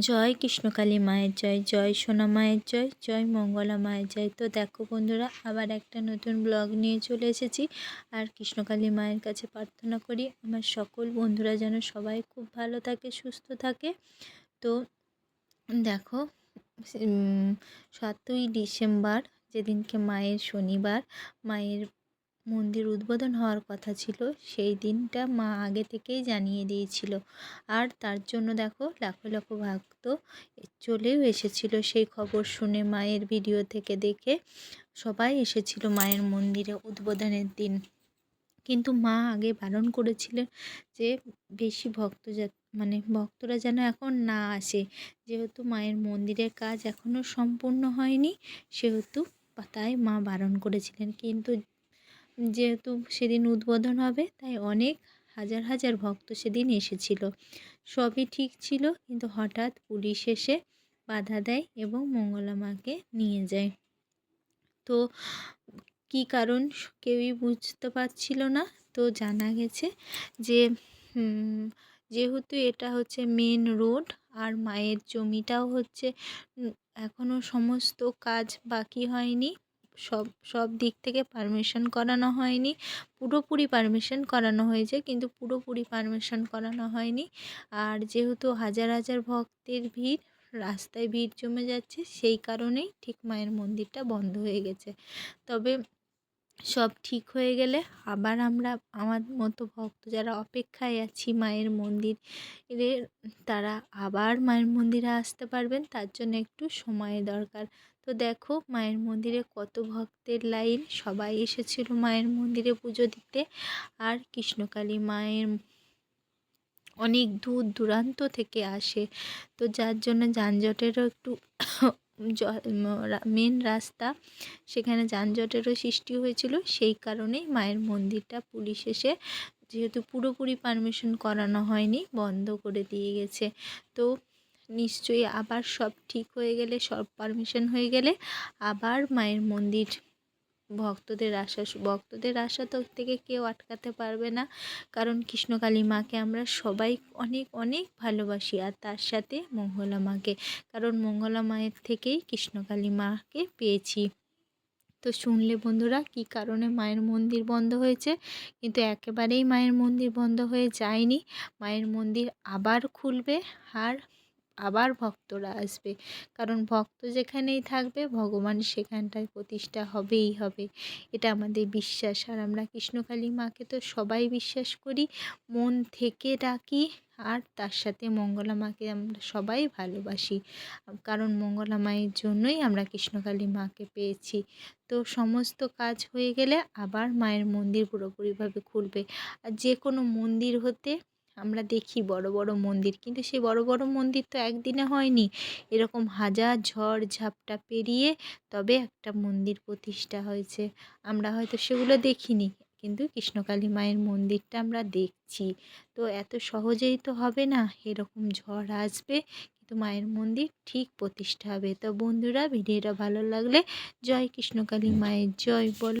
জয় কৃষ্ণকালী মায়ের জয় জয় সোনা মায়ের জয় জয় মঙ্গলা মায়ের জয়। তো দেখো বন্ধুরা, আবার একটা নতুন ব্লগ নিয়ে চলে এসেছি। আর কৃষ্ণকালী মায়ের কাছে প্রার্থনা করি, আমার সকল বন্ধুরা যেন সবাই খুব ভালো থাকে, সুস্থ থাকে। তো দেখো সাতই ডিসেম্বর, যেদিনকে মায়ের শনিবার, মায়ের মন্দির উদ্বোধন হওয়ার কথা ছিল, সেই দিনটা মা আগে থেকেই জানিয়ে দিয়েছিল। আর তার জন্য দেখো, লাখো লাখো ভক্ত চলেও এসেছিল। সেই খবর শুনে মায়ের ভিডিও থেকে দেখে সবাই এসেছিল মায়ের মন্দিরে উদ্বোধনের দিন। কিন্তু মা আগে বারণ করেছিলেন যে বেশি ভক্ত মানে ভক্তরা যেন এখন না আসে। যেহেতু মায়ের মন্দিরের কাজ এখনও সম্পূর্ণ হয়নি, সেহেতু তাই মা বারণ করেছিলেন। কিন্তু যেহেতু সেদিন উদ্বোধন হবে, তাই অনেক হাজার হাজার ভক্ত সেদিন এসেছিল। সবই ঠিক ছিল, কিন্তু হঠাৎ পুলিশ এসে বাধা দেয় এবং মঙ্গলা মাকে নিয়ে যায়। তো কি কারণ কেউই বুঝতে পারছিল না। তো জানা গেছে যে যেহেতু এটা হচ্ছে মেন রোড আর মায়ের জমিটাও হচ্ছে এখনও সমস্ত কাজ বাকি হয়নি। সব সব দিক থেকে পারমিশন করানো হয়নি। পুরোপুরি পারমিশন করানো হয়েছে, কিন্তু পুরোপুরি পারমিশন করানো হয়নি। আর যেহেতু হাজার হাজার ভক্তের ভিড়, রাস্তায় ভিড় জমে যাচ্ছে, সেই কারণেই ঠিক মায়ের মন্দিরটা বন্ধ হয়ে গেছে। তবে সব ঠিক হয়ে গেলে আবার আমরা, আমার মতো ভক্ত যারা অপেক্ষায় আছি মায়ের মন্দিরের তারা আবার মায়ের মন্দিরে আসতে পারবেন। তার জন্য একটু সময় দরকার। তো দেখো মায়ের মন্দিরে কত ভক্তের লাইন। সবাই এসেছিল মায়ের মন্দিরে পুজো দিতে। আর কৃষ্ণকালী মায়ের অনেক দূর দূরান্ত থেকে আসে। তো যার জন্য যানজটেরও একটু মেন রাস্তা। সেখানে যানজটেরও সৃষ্টি হয়েছিল। সেই কারণেই মায়ের মন্দিরটা পুলিশ এসে যেহেতু পুরোপুরি পারমিশন করানো হয়নি, বন্ধ করে দিয়ে গেছে। তো নিশ্চয়ই আবার সব ঠিক হয়ে গেলে, সব পারমিশন হয়ে গেলে আবার মায়ের মন্দির। ভক্তদের আশা ভক্তদের আশা তো থেকে কেউ আটকাতে পারবে না। কারণ কৃষ্ণকালী মাকে আমরা সবাই অনেক অনেক ভালোবাসি আর তার সাথে মঙ্গলা মাকে। কারণ মঙ্গলা মায়ের থেকেই কৃষ্ণকালী মাকে পেয়েছি। তো শুনলে বন্ধুরা কি কারণে মায়ের মন্দির বন্ধ হয়েছে? কিন্তু একেবারেই মায়ের মন্দির বন্ধ হয়ে যায়নি। মায়ের মন্দির আবার খুলবে আর আবার ভক্তরা আসবে। কারণ ভক্ত যেখানেই থাকবে, ভগবান সেখানটায় প্রতিষ্ঠা হবেই হবে। এটা আমাদের বিশ্বাস। আর আমরা কৃষ্ণকালী মাকে তো সবাই বিশ্বাস করি, মন থেকে ডাকি, আর তার সাথে মঙ্গলা মাকে আমরা সবাই ভালোবাসি। কারণ মঙ্গলা মায়ের জন্যই আমরা কৃষ্ণকালী মাকে পেয়েছি। তো সমস্ত কাজ হয়ে গেলে আবার মায়ের মন্দির পুরোপুরিভাবে খুলবে। আর যে কোনো মন্দির হতে আমরা দেখি বড় বড় মন্দির। কিন্তু সেই বড় বড় মন্দির তো একদিনে হয়নি। এরকম হাজার ঝড়, ঝাপটা পেরিয়ে তবে একটা মন্দির প্রতিষ্ঠা হয়েছে। আমরা হয়তো সেগুলো দেখিনি, কিন্তু কৃষ্ণকালী মায়ের মন্দিরটা আমরা দেখছি। তো এত সহজেই তো হবে না, এরকম ঝড় আসবে, কিন্তু মায়ের মন্দির ঠিক প্রতিষ্ঠা হবে। তো বন্ধুরা, ভিডিওটা ভালো লাগলে জয় কৃষ্ণকালী মায়ের, জয় বল